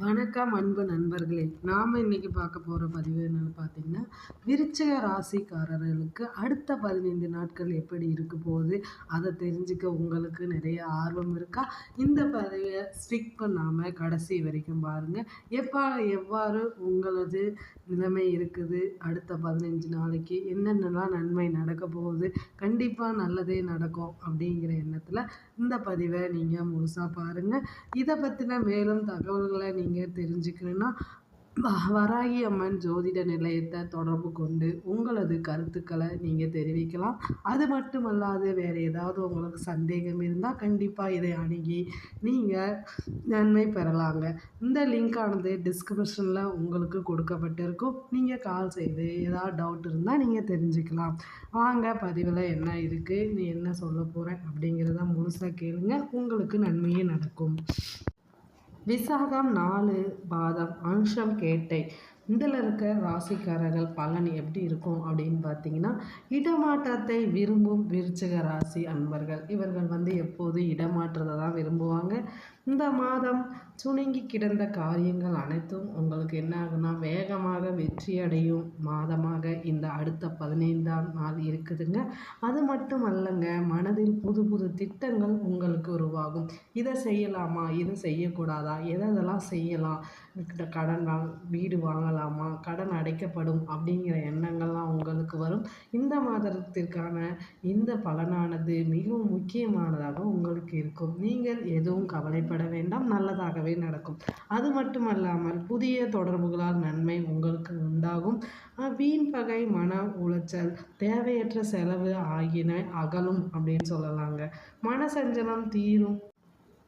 வணக்கம் அன்பு நண்பர்களே. நாம் இன்னைக்கு பார்க்க போகிற பதிவு என்னென்னு பார்த்தீங்கன்னா விருச்சக ராசிக்காரர்களுக்கு அடுத்த பதினைந்து நாட்கள் எப்படி இருக்க போகுது அதை தெரிஞ்சுக்க உங்களுக்கு நிறைய ஆர்வம் இருக்கா? இந்த பதிவை ஸ்டிக் பண்ணாமல் கடைசி வரைக்கும் பாருங்கள் எப்போ எவ்வாறு உங்களது நிலைமை இருக்குது? அடுத்த பதினஞ்சு நாளைக்கு என்னென்னலாம் நன்மை நடக்க போகுது? கண்டிப்பாக நல்லதே நடக்கும் அப்படிங்கிற எண்ணத்தில் இந்த பதிவை நீங்கள் முழுசாக பாருங்கள் இதை பற்றின மேலும் தகவல்களை நீங்கள் தெரிஞ்சுக்கணுன்னா வ- வராகி அம்மன் ஜோதிட நிலையத்தை தொடர்பு கொண்டு உங்களது கருத்துக்களை நீங்கள் தெரிவிக்கலாம். அது மட்டுமல்லாது வேறு ஏதாவது உங்களுக்கு சந்தேகம் இருந்தால் கண்டிப்பாக இதை அணுகி நீங்கள் நன்மை பெறலாங்க. இந்த லிங்கானது டிஸ்கிரிப்ஷனில் உங்களுக்கு கொடுக்கப்பட்டிருக்கும். நீங்கள் கால் செய்து ஏதாவது டவுட் இருந்தால் நீங்கள் தெரிஞ்சுக்கலாம். வாங்க பதிவில் என்ன இருக்குது நீ என்ன சொல்ல போகிறேன் அப்படிங்கிறத முழுசாக கேளுங்க. உங்களுக்கு நன்மையே நடக்கும். விசாகம் நாலு பாதம் அனுஷம் கேட்டை இதில் இருக்க ராசிக்காரர்கள் பலன் எப்படி இருக்கும் அப்படின்னு பார்த்தீங்கன்னா இடமாற்றத்தை விரும்பும் விருச்சிக ராசி அன்பர்கள். இவர்கள் வந்து எப்போது இடமாற்றத்தை தான் விரும்புவாங்க. இந்த மாதம் சுணுங்கி கிடந்த காரியங்கள் அனைத்தும் உங்களுக்கு என்ன ஆகுனா வேகமாக வெற்றி அடையும் மாதமாக இந்த அடுத்த பதினைந்தாம் நாள் இருக்குதுங்க. அது மட்டும் அல்லங்க மனதில் புது புது திட்டங்கள் உங்களுக்கு உருவாகும். இதை செய்யலாமா? இதை செய்யக்கூடாதா? எதெல்லாம் செய்யலாம்? கடன் வாங் வீடு வாங்கலாமா? கடன் அடைக்கப்படும் அப்படிங்கிற எண்ணங்கள் நமக்கு வரும். இந்த மாதத்திற்கான இந்த பலனானது மிகவும் முக்கியமானதாக உங்களுக்கு இருக்கும். நீங்கள் எதுவும் கவலைப்பட வேண்டாம். நல்லதாகவே நடக்கும். அது மட்டுமல்லாமல் புதிய தொடர்புகளால் நன்மை உங்களுக்கு உண்டாகும். வீண் பகை மன உளைச்சல் தேவையற்ற செலவு ஆகியன அகலும் அப்படின்னு சொல்லலாங்க. மனசஞ்சலம் தீரும்.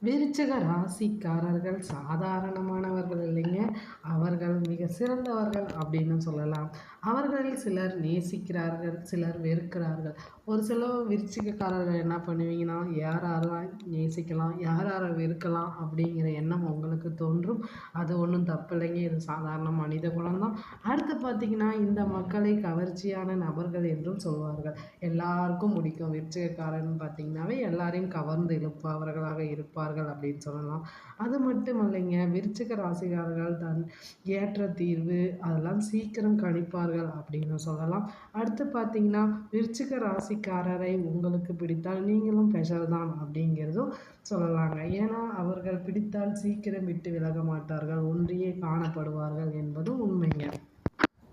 விருச்சக ராசிக்காரர்கள் சாதாரணமானவர்கள் இல்லைங்க. அவர்கள் மிக சிறந்தவர்கள் அப்படின்னு சொல்லலாம். அவர்களில் சிலர் நேசிக்கிறார்கள் சிலர் வெறுக்கிறார்கள். ஒரு சில விருச்சிகக்காரர்கள் என்ன பண்ணுவீங்கன்னா யார் யாரெல்லாம் நேசிக்கலாம் யார் யாரை வெறுக்கலாம் அப்படிங்கிற எண்ணம் உங்களுக்கு தோன்றும். அது ஒன்றும் தப்பில்லைங்க. இது சாதாரண மனித குலம்தான். அடுத்து பார்த்தீங்கன்னா இந்த மக்களை கவர்ச்சியான நபர்கள் என்றும் சொல்வார்கள். எல்லாருக்கும் பிடிக்கும் விருச்சிகக்காரன் பார்த்தீங்கன்னாவே எல்லாரையும் கவர்ந்து இழுப்பவர்களாக இருப்பார்கள் அப்படின்னு சொல்லலாம். அது மட்டும் இல்லைங்க. விருச்சிக ராசிகாரர்கள் தன் ஏற்ற தீர்வு அதெல்லாம் சீக்கிரம் கணிப்பார்கள் அப்படின்னு சொல்லலாம். அடுத்து பார்த்தீங்கன்னா விருச்சிக ராசிக்காரரை உங்களுக்கு பிடித்தால் நீங்களும் பெஷர் தான் அப்படிங்கிறதும் சொல்லலாங்க. ஏன்னா அவர்கள் பிடித்தால் சீக்கிரம் விட்டு விலக மாட்டார்கள் ஒன்றியே காணப்படுவார்கள் என்பதும் உண்மைங்க.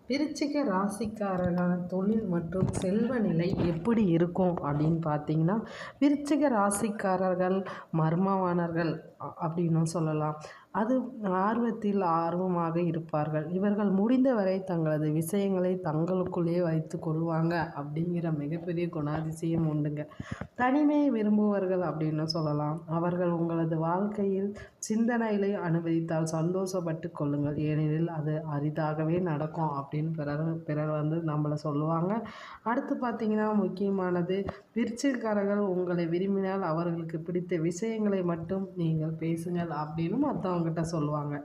விருச்சிக ராசிக்காரர்களான தொழில் மற்றும் செல்வ நிலை எப்படி இருக்கும் அப்படின்னு பார்த்தீங்கன்னா விருச்சிக ராசிக்காரர்கள் மர்மவானர்கள் அப்படின்னும் சொல்லலாம். அது ஆர்வத்தில் ஆர்வமாக இருப்பார்கள். இவர்கள் முடிந்தவரை தங்களது விஷயங்களை தங்களுக்குள்ளே வைத்து கொள்வாங்க அப்படிங்கிற மிகப்பெரிய குணாதிசயம் உண்டுங்க. தனிமையை விரும்புவர்கள் அப்படின்னு சொல்லலாம். அவர்கள் உங்களது வாழ்க்கையில் சிந்தனைகளை அனுமதித்தால் சந்தோஷப்பட்டு கொள்ளுங்கள். ஏனெனில் அது அரிதாகவே நடக்கும் அப்படின்னு பிறர் பிறர் வந்து நம்மளை சொல்லுவாங்க. அடுத்து பார்த்தீங்கன்னா முக்கியமானது விருச்சிகக்காரர்கள் உங்களை விரும்பினால் அவர்களுக்கு பிடித்த விஷயங்களை மட்டும் நீங்கள் பேசுங்கள் அப்படின்னு மற்றவங்ககிட்ட சொல்லுவாங்க.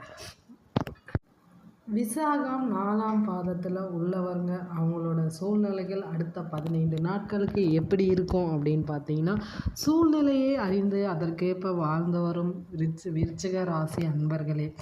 விசாகம் நாலாம் பாதத்தில் உள்ளவங்க அவங்களோட சூழ்நிலைகள் அடுத்த பதினைந்து நாட்களுக்கு எப்படி இருக்கும் அப்படின்னு பார்த்தீங்கன்னா சூழ்நிலையை அறிந்து அதற்கேற்ப வாழ்ந்து வரும் ரிச் விருச்சிக ராசி அன்பர்களே.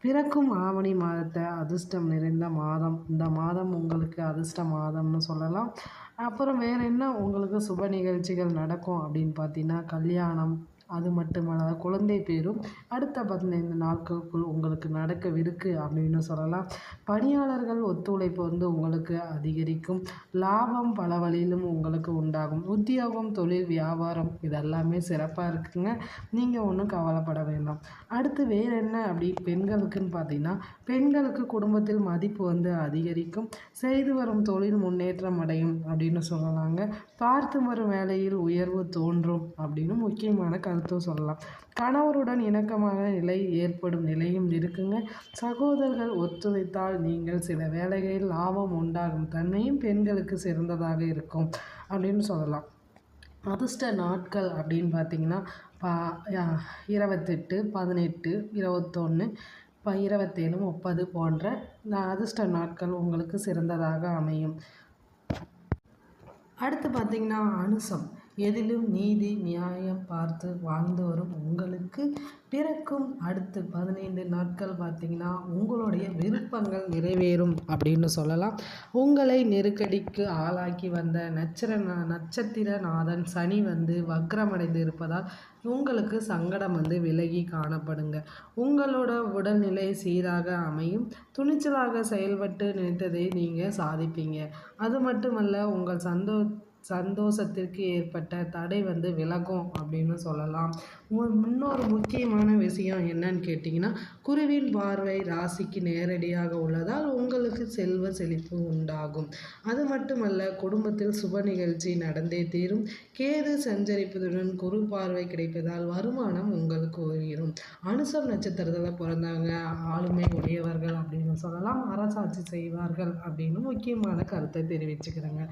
பிறக்கும் ஆவணி மாதத்தை அதிர்ஷ்டம் நிறைந்த மாதம். இந்த மாதம் உங்களுக்கு அதிர்ஷ்ட மாதம்னு சொல்லலாம். அப்புறம் வேறு என்ன உங்களுக்கு சுப நிகழ்ச்சிகள் நடக்கும் அப்படின்னு பார்த்தீங்கன்னா கல்யாணம் அது மட்டுமல்லாத குழந்தை பேரும் அடுத்த பதினைந்து நாட்களுக்குள் உங்களுக்கு நடக்கவிருக்கு அப்படின்னு சொல்லலாம். பணியாளர்கள் ஒத்துழைப்பு வந்து உங்களுக்கு அதிகரிக்கும். லாபம் பல வழியிலும் உங்களுக்கு உண்டாகும். உத்தியோகம் தொழில் வியாபாரம் இதெல்லாமே சிறப்பாக இருக்குங்க. நீங்கள் ஒன்றும் கவலைப்பட வேண்டாம். அடுத்து வேறு என்ன அப்படி பெண்களுக்குன்னு பார்த்தீங்கன்னா பெண்களுக்கு குடும்பத்தில் மதிப்பு வந்து அதிகரிக்கும். செய்து வரும் தொழில் முன்னேற்றம் அடையும் அப்படின்னு சொல்லலாங்க. பார்த்து வரும் வேலையில் உயர்வு தோன்றும் அப்படின்னு முக்கியமான கருத்தும் சொல்லலாம். கணவருடன் இணக்கமான நிலை ஏற்படும் நிலையும் இருக்குங்க. சகோதரர்கள் ஒத்துழைத்தால் நீங்கள் சில வேலைகளில் லாபம் உண்டாகும். தன்மையும் பெண்களுக்கு சிறந்ததாக இருக்கும் அப்படின்னு சொல்லலாம். அதிர்ஷ்ட நாட்கள் அப்படின்னு பார்த்தீங்கன்னா பா இருபத்தெட்டு பதினெட்டு இருபத்தொன்று இப்போ இருபத்தேழு முப்பது போன்ற அதிர்ஷ்ட நாட்கள் உங்களுக்கு சிறந்ததாக அமையும். அடுத்து பார்த்தீங்கன்னா அனுசம். எதிலும் நீதி நியாயம் பார்த்து வாழ்ந்து வரும் உங்களுக்கு. பிறக்கும் அடுத்து பதினைந்து நாட்கள் பார்த்திங்கன்னா உங்களுடைய விருப்பங்கள் நிறைவேறும் அப்படின்னு சொல்லலாம். உங்களை நெருக்கடிக்கு ஆளாக்கி வந்த நட்சர நட்சத்திரநாதன் சனி வந்து வக்ரமடைந்து இருப்பதால் உங்களுக்கு சங்கடம் வந்து விலகி காணப்படுங்க. உங்களோட உடல்நிலை சீராக அமையும். துணிச்சலாக செயல்பட்டு நினைத்ததை நீங்கள் சாதிப்பீங்க. அது மட்டுமல்ல உங்கள் சந்தோ சந்தோஷத்திற்கு ஏற்பட்ட தடை வந்து விலகும் அப்படின்னு சொல்லலாம். இன்னொரு முக்கியமான விஷயம் என்னன்னு கேட்டிங்கன்னா குருவின் பார்வை ராசிக்கு நேரடியாக உள்ளதால் உங்களுக்கு செல்வ செழிப்பு உண்டாகும். அது மட்டுமல்ல குடும்பத்தில் சுப நிகழ்ச்சி நடந்தே தீரும். கேது சஞ்சரிப்பதுடன் குரு பார்வை கிடைப்பதால் வருமானம் உங்களுக்கு உயரும். அனுசம் நட்சத்திரத்தில் பிறந்தவங்க ஆளுமை உடையவர்கள் அப்படின்னு சொல்லலாம். அரசாட்சி செய்வார்கள் அப்படின்னு முக்கியமான கருத்தை தெரிவிச்சுக்கிறேங்க.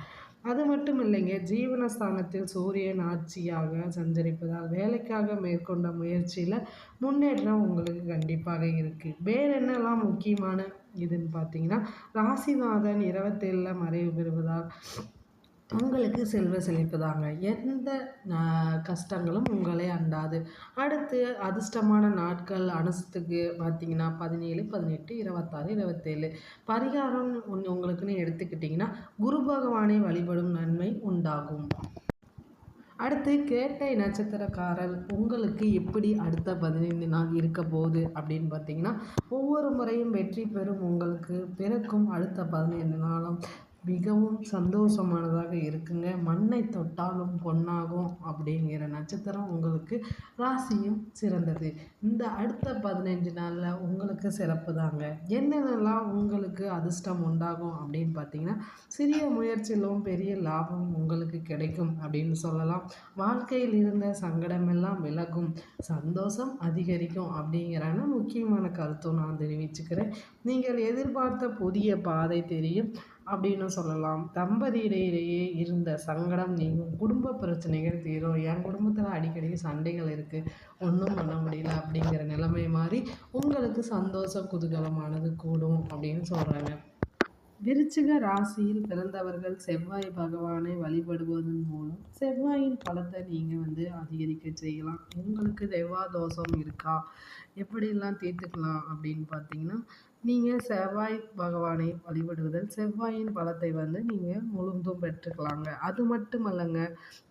அது மட்டும் இல்லைங்க ஜீவனஸ்தானத்தில் சூரியன் ஆட்சியாக சஞ்சரிப்பதால் வேலைக்காக மேற்கொண்ட முயற்சியில் முன்னேற்றம் உங்களுக்கு கண்டிப்பாக இருக்குது வேறு என்னெல்லாம் முக்கியமான இதுன்னு பார்த்தீங்கன்னா ராசிநாதன் இருபத்தேழில் மறைவு பெறுவதால் உங்களுக்கு செல்வ செழிப்பு தாங்க. எந்த கஷ்டங்களும் உங்களை அண்டாது. அடுத்து அதிர்ஷ்டமான நாட்கள் அனுசத்துக்கு பார்த்தீங்கன்னா பதினேழு பதினெட்டு இருபத்தாறு இருபத்தேழு. பரிகாரம் ஒன்று உங்களுக்குன்னு எடுத்துக்கிட்டிங்கன்னா குரு பகவானை வழிபடும் நன்மை உண்டாகும். அடுத்து கேட்டை நட்சத்திரக்காரர் உங்களுக்கு எப்படி அடுத்த பதினைந்து நாள் இருக்க போகுது அப்படின்னு பார்த்தீங்கன்னா ஒவ்வொரு முறையும் வெற்றி பெறும் உங்களுக்கு பிறக்கும் அடுத்த பதினைந்து நாளும் மிகவும் சந்தோஷமானதாக இருக்குங்க. மண்ணை தொட்டாலும் பொன்னாகும் அப்படிங்கிற நட்சத்திரம் உங்களுக்கு ராசியும் சிறந்தது. இந்த அடுத்த பதினைஞ்சு நாளில் உங்களுக்கு சிறப்பு தாங்க. என்னென்னலாம் உங்களுக்கு அதிர்ஷ்டம் உண்டாகும் அப்படின்னு பார்த்தீங்கன்னா சிறிய முயற்சியிலும் பெரிய லாபம் உங்களுக்கு கிடைக்கும் அப்படின்னு சொல்லலாம். வாழ்க்கையில் இருந்த சங்கடமெல்லாம் விலகும். சந்தோஷம் அதிகரிக்கும் அப்படிங்கிறான முக்கியமான கருத்தும் நான் தெரிவிச்சுக்கிறேன். நீங்கள் எதிர்பார்த்த புதிய பாதை தெரியும். அப்படின்னு சொல்லலாம். தம்பதியிடையிலேயே இருந்த சங்கடம் நீங்கும். குடும்ப பிரச்சனைகள் தீரும். என் குடும்பத்தில் அடிக்கடி சண்டைகள் இருக்குது ஒன்றும் பண்ண முடியல அப்படிங்கிற நிலைமை மாதிரி உங்களுக்கு சந்தோஷம் குதூகலமானது கூடும் அப்படின்னு சொல்கிறாங்க விருச்சிக ராசியில் பிறந்தவர்கள் செவ்வாய் பகவானை வழிபடுவதன் மூலம் செவ்வாயின் பலத்தை நீங்கள் வந்து அதிகரிக்க செய்யலாம். உங்களுக்கு செவ்வாய் தோஷம் இருக்கா? எப்படிலாம் தீர்த்துக்கலாம் அப்படின்னு பார்த்தீங்கன்னா நீங்கள் செவ்வாய் பகவானை வழிபடுவதில் செவ்வாயின் பலத்தை வந்து நீங்கள் முழுந்தும் பெற்றுக்கலாங்க. அது மட்டும் அல்லங்க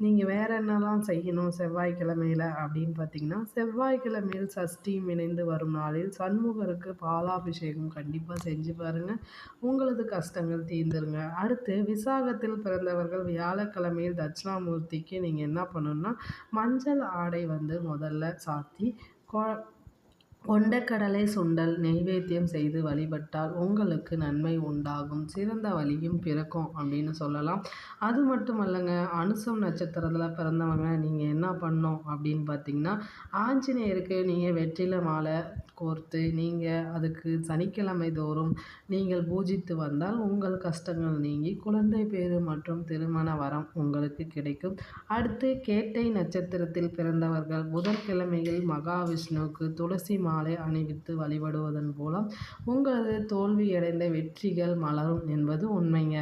நீங்கள் வேறு என்னலாம் செய்யணும் செவ்வாய்க்கிழமையில் அப்படின்னு பார்த்தீங்கன்னா செவ்வாய்க்கிழமையில் சஷ்டியும் இணைந்து வரும் நாளில் சண்முகருக்கு பாலாபிஷேகம் கண்டிப்பாக செஞ்சு பாருங்கள் உங்களது கஷ்டங்கள் தீர்ந்துருங்க. அடுத்து விசாகத்தில் பிறந்தவர்கள் வியாழக்கிழமையில் தட்சிணாமூர்த்திக்கு நீங்கள் என்ன பண்ணணும்னா மஞ்சள் ஆடை வந்து முதல்ல சாத்தி கொண்டக்கடலை சுண்டல் நெய்வேத்தியம் செய்து வழிபட்டால் உங்களுக்கு நன்மை உண்டாகும். சிறந்த வழியும் பிறக்கும் அப்படின்னு சொல்லலாம். அது மட்டும் அல்லங்க அனுசம் நட்சத்திரத்தில் பிறந்தவங்க நீங்கள் என்ன பண்ணோம் அப்படின்னு பார்த்தீங்கன்னா ஆஞ்சநேயருக்கு நீங்கள் வெற்றில மாலை கோர்த்து நீங்கள் அதுக்கு சனிக்கிழமை தோறும் நீங்கள் பூஜித்து வந்தால் உங்கள் கஷ்டங்கள் நீங்கி குழந்தை பேறு மற்றும் திருமண வரம் உங்களுக்கு கிடைக்கும். அடுத்து கேட்டை நட்சத்திரத்தில் பிறந்தவர்கள் புதன்கிழமையில் மகாவிஷ்ணுவுக்கு துளசி மாலை அணிவித்து வழிபடுவதன் மூலம் உங்களது தோல்வியடைந்த வெற்றிகள் மலரும் என்பது உண்மைங்க.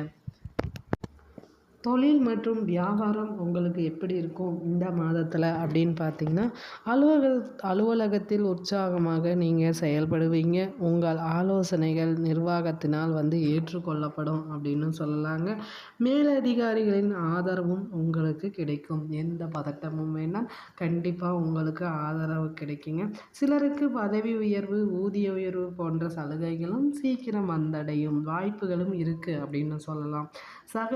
தொழில் மற்றும் வியாபாரம் உங்களுக்கு எப்படி இருக்கும் இந்த மாதத்தில் அப்படின்னு பார்த்தீங்கன்னா அலுவலக அலுவலகத்தில் உற்சாகமாக நீங்கள் செயல்படுவீங்க. உங்கள் ஆலோசனைகள் நிர்வாகத்தினால் வந்து ஏற்றுக்கொள்ளப்படும் அப்படின்னு சொல்லலாங்க. மேலதிகாரிகளின் ஆதரவும் உங்களுக்கு கிடைக்கும். எந்த பதட்டமும் வேணால் கண்டிப்பாக உங்களுக்கு ஆதரவு கிடைக்குங்க. சிலருக்கு பதவி உயர்வு ஊதிய உயர்வு போன்ற சலுகைகளும் சீக்கிரம் வந்தடையும் வாய்ப்புகளும் இருக்குது அப்படின்னு சொல்லலாம். சக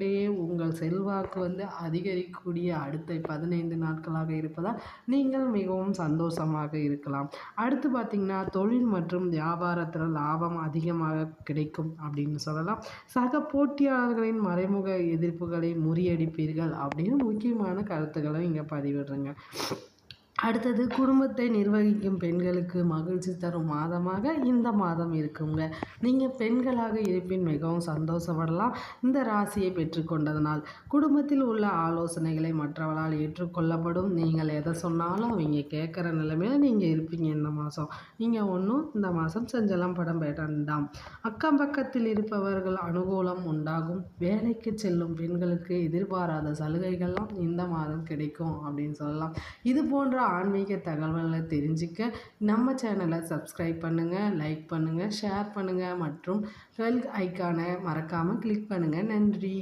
ஊழியருக்கிடையே உங்கள் செல்வாக்கு வந்து அதிகரிக்கக்கூடிய அடுத்த பதினைந்து நாட்களாக இருப்பதால் நீங்கள் மிகவும் சந்தோஷமாக இருக்கலாம். அடுத்து பார்த்திங்கன்னா தொழில் மற்றும் வியாபாரத்தில் லாபம் அதிகமாக கிடைக்கும் அப்படின்னு சொல்லலாம். சக போட்டியாளர்களின் மறைமுக எதிர்ப்புகளை முறியடிப்பீர்கள் அப்படின்னு முக்கியமான கருத்துக்களை இங்கே பதிவிடுறேங்க. அடுத்தது குடும்பத்தை நிர்வகிக்கும் பெண்களுக்கு மகிழ்ச்சி தரும் மாதமாக இந்த மாதம் இருக்குங்க. நீங்கள் பெண்களாக இருப்பின் மிகவும் சந்தோஷப்படலாம். இந்த ராசியை பெற்றுக்கொண்டதனால் குடும்பத்தில் உள்ள ஆலோசனைகளை மற்றவர்களால் ஏற்றுக்கொள்ளப்படும். நீங்கள் எதை சொன்னாலும் அவங்க கேட்குற நிலைமையில் நீங்கள் இருப்பீங்க இந்த மாதம். நீங்கள் ஒன்றும் இந்த மாதம் செஞ்சலாம் படம் வேண்டாம் அக்கம் பக்கத்தில் இருப்பவர்கள் அனுகூலம் உண்டாகும். வேலைக்கு செல்லும் பெண்களுக்கு எதிர்பாராத சலுகைகள்லாம் இந்த மாதம் கிடைக்கும் அப்படின்னு சொல்லலாம். இது போன்ற ஆன்மீக தகவல்களை தெரிஞ்சுக்க நம்ம சேனலை சப்ஸ்கிரைப் பண்ணுங்கள் லைக் பண்ணுங்கள் ஷேர் பண்ணுங்கள் மற்றும் பெல் ஐக்கானை மறக்காமல் கிளிக் பண்ணுங்கள் நன்றி.